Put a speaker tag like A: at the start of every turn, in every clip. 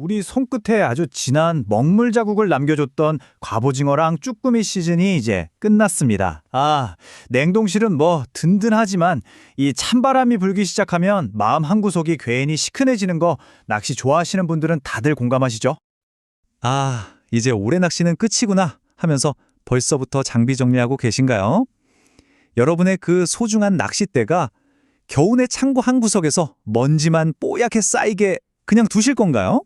A: 우리 손끝에 아주 진한 먹물 자국을 남겨줬던 갑오징어랑 쭈꾸미 시즌이 이제 끝났습니다. 아, 냉동실은 뭐 든든하지만 이 찬바람이 불기 시작하면 마음 한구석이 괜히 시큰해지는 거 낚시 좋아하시는 분들은 다들 공감하시죠? 아, 이제 올해 낚시는 끝이구나 하면서 벌써부터 장비 정리하고 계신가요? 여러분의 그 소중한 낚싯대가 겨우내 창고 한 구석에서 먼지만 뽀얗게 쌓이게 그냥 두실 건가요?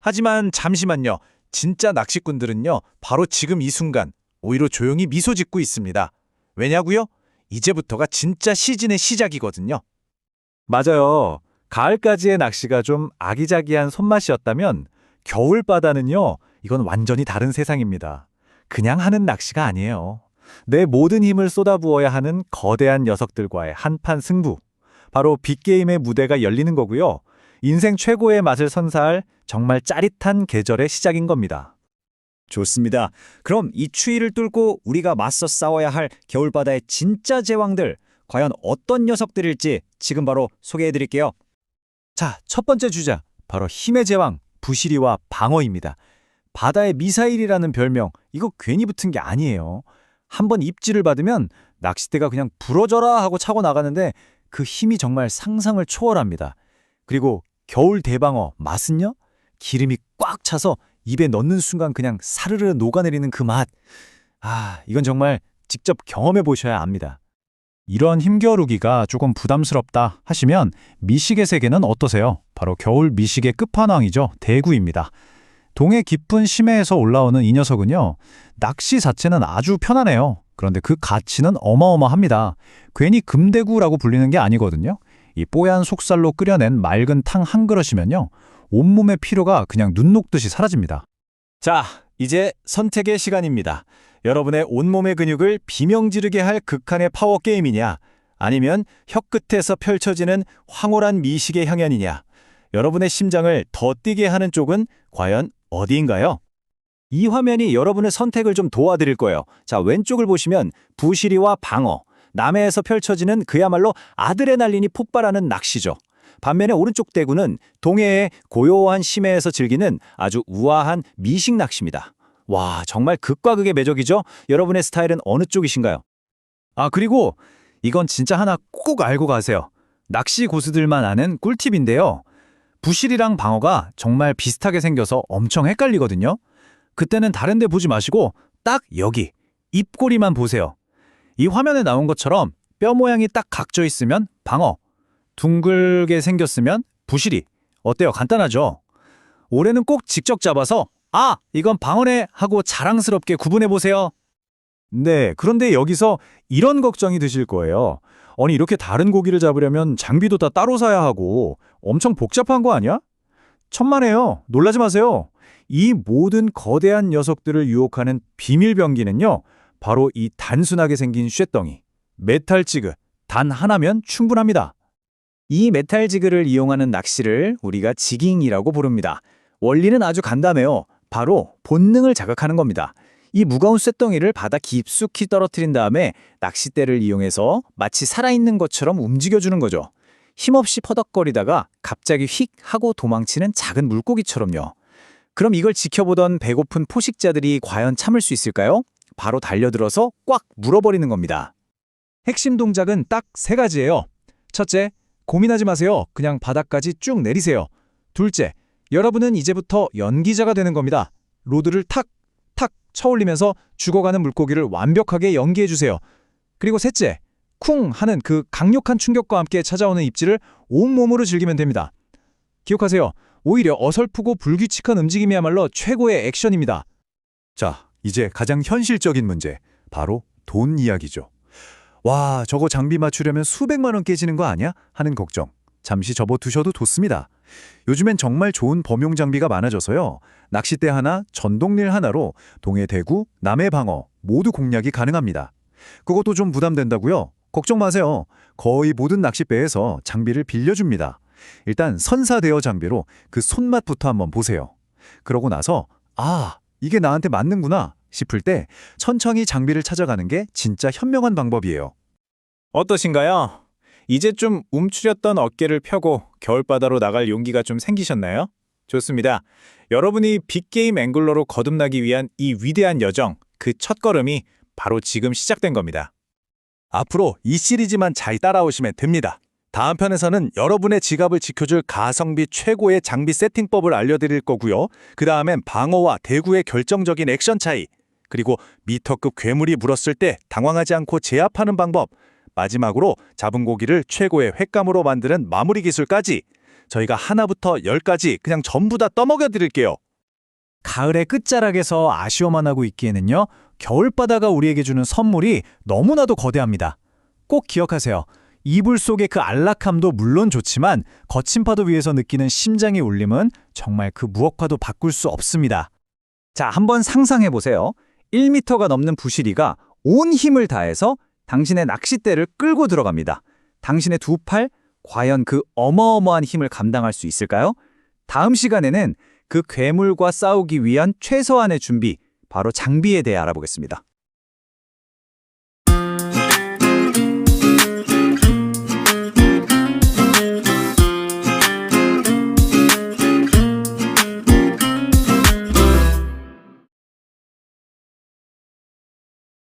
A: 하지만 잠시만요. 진짜 낚시꾼들은요, 바로 지금 이 순간 오히려 조용히 미소 짓고 있습니다. 왜냐고요? 이제부터가 진짜 시즌의 시작이거든요. 맞아요. 가을까지의 낚시가 좀 아기자기한 손맛이었다면 겨울 바다는요, 이건 완전히 다른 세상입니다. 그냥 하는 낚시가 아니에요. 내 모든 힘을 쏟아부어야 하는 거대한 녀석들과의 한판 승부. 바로 빅게임의 무대가 열리는 거고요. 인생 최고의 맛을 선사할 정말 짜릿한 계절의 시작인 겁니다.
B: 좋습니다. 그럼 이 추위를 뚫고 우리가 맞서 싸워야 할 겨울바다의 진짜 제왕들, 과연 어떤 녀석들일지 지금 바로 소개해 드릴게요.
A: 자, 첫 번째 주자. 바로 힘의 제왕, 부시리와 방어입니다. 바다의 미사일이라는 별명, 이거 괜히 붙은 게 아니에요. 한번 입질을 받으면 낚싯대가 그냥 부러져라 하고 차고 나가는데 그 힘이 정말 상상을 초월합니다. 그리고 겨울 대방어 맛은요? 기름이 꽉 차서 입에 넣는 순간 그냥 사르르 녹아내리는 그 맛. 아, 이건 정말 직접 경험해 보셔야 압니다. 이런 힘겨루기가 조금 부담스럽다 하시면 미식의 세계는 어떠세요? 바로 겨울 미식의 끝판왕이죠. 대구입니다. 동해 깊은 심해에서 올라오는 이 녀석은요. 낚시 자체는 아주 편하네요. 그런데 그 가치는 어마어마합니다. 괜히 금대구라고 불리는 게 아니거든요. 이 뽀얀 속살로 끓여낸 맑은 탕 한 그릇이면요. 온몸의 피로가 그냥 눈 녹듯이 사라집니다. 자, 이제 선택의 시간입니다. 여러분의 온몸의 근육을 비명 지르게 할 극한의 파워 게임이냐, 아니면 혀끝에서 펼쳐지는 황홀한 미식의 향연이냐, 여러분의 심장을 더 뛰게 하는 쪽은 과연 어디인가요? 이 화면이 여러분의 선택을 좀 도와드릴 거예요. 자, 왼쪽을 보시면 부시리와 방어, 남해에서 펼쳐지는 그야말로 아드레날린이 폭발하는 낚시죠. 반면에 오른쪽 대구는 동해의 고요한 심해에서 즐기는 아주 우아한 미식 낚시입니다. 와, 정말 극과 극의 매력이죠? 여러분의 스타일은 어느 쪽이신가요? 아, 그리고 이건 진짜 하나 꼭 알고 가세요. 낚시 고수들만 아는 꿀팁인데요. 부실이랑 방어가 정말 비슷하게 생겨서 엄청 헷갈리거든요. 그때는 다른 데 보지 마시고 딱 여기, 입꼬리만 보세요. 이 화면에 나온 것처럼 뼈 모양이 딱 각져 있으면 방어, 둥글게 생겼으면 부실이. 어때요? 간단하죠? 올해는 꼭 직접 잡아서 아, 이건 방어네 하고 자랑스럽게 구분해 보세요. 네, 그런데 여기서 이런 걱정이 드실 거예요. 아니, 이렇게 다른 고기를 잡으려면 장비도 다 따로 사야 하고 엄청 복잡한 거 아니야? 천만에요. 놀라지 마세요. 이 모든 거대한 녀석들을 유혹하는 비밀 병기는요. 바로 이 단순하게 생긴 쇳덩이, 메탈 지그, 단 하나면 충분합니다.
B: 이 메탈 지그를 이용하는 낚시를 우리가 지깅이라고 부릅니다. 원리는 아주 간단해요. 바로 본능을 자극하는 겁니다. 이 무거운 쇳덩이를 바다 깊숙이 떨어뜨린 다음에 낚싯대를 이용해서 마치 살아있는 것처럼 움직여주는 거죠. 힘없이 퍼덕거리다가 갑자기 휙 하고 도망치는 작은 물고기처럼요. 그럼 이걸 지켜보던 배고픈 포식자들이 과연 참을 수 있을까요? 바로 달려들어서 꽉 물어버리는 겁니다.
A: 핵심 동작은 딱 세 가지예요. 첫째, 고민하지 마세요. 그냥 바닥까지 쭉 내리세요. 둘째, 여러분은 이제부터 연기자가 되는 겁니다. 로드를 탁, 탁 쳐올리면서 죽어가는 물고기를 완벽하게 연기해 주세요. 그리고 셋째, 쿵 하는 그 강력한 충격과 함께 찾아오는 입질을 온몸으로 즐기면 됩니다. 기억하세요. 오히려 어설프고 불규칙한 움직임이야말로 최고의 액션입니다. 자, 이제 가장 현실적인 문제, 바로 돈 이야기죠. 와, 저거 장비 맞추려면 수백만 원 깨지는 거 아니야? 하는 걱정. 잠시 접어두셔도 좋습니다. 요즘엔 정말 좋은 범용 장비가 많아져서요. 낚싯대 하나, 전동릴 하나로 동해 대구, 남해 방어 모두 공략이 가능합니다. 그것도 좀 부담된다고요? 걱정 마세요. 거의 모든 낚싯배에서 장비를 빌려줍니다. 일단 선사 대여 장비로 그 손맛부터 한번 보세요. 그러고 나서 아, 이게 나한테 맞는구나 싶을 때 천천히 장비를 찾아가는 게 진짜 현명한 방법이에요. 어떠신가요? 이제 좀 움츠렸던 어깨를 펴고 겨울바다로 나갈 용기가 좀 생기셨나요?
B: 좋습니다. 여러분이 빅게임 앵글러로 거듭나기 위한 이 위대한 여정, 그 첫걸음이 바로 지금 시작된 겁니다.
C: 앞으로 이 시리즈만 잘 따라오시면 됩니다. 다음 편에서는 여러분의 지갑을 지켜줄 가성비 최고의 장비 세팅법을 알려드릴 거고요. 그 다음엔 방어와 대구의 결정적인 액션 차이, 그리고 미터급 괴물이 물었을 때 당황하지 않고 제압하는 방법, 마지막으로 잡은 고기를 최고의 횟감으로 만드는 마무리 기술까지 저희가 하나부터 열까지 그냥 전부 다 떠먹여 드릴게요.
A: 가을의 끝자락에서 아쉬워만 하고 있기에는요. 겨울바다가 우리에게 주는 선물이 너무나도 거대합니다. 꼭 기억하세요. 이불 속의 그 안락함도 물론 좋지만 거친 파도 위에서 느끼는 심장의 울림은 정말 그 무엇과도 바꿀 수 없습니다.
B: 자, 한번 상상해 보세요. 1미터가 넘는 부시리가 온 힘을 다해서 당신의 낚싯대를 끌고 들어갑니다. 당신의 두 팔, 과연 그 어마어마한 힘을 감당할 수 있을까요? 다음 시간에는 그 괴물과 싸우기 위한 최소한의 준비, 바로 장비에 대해 알아보겠습니다.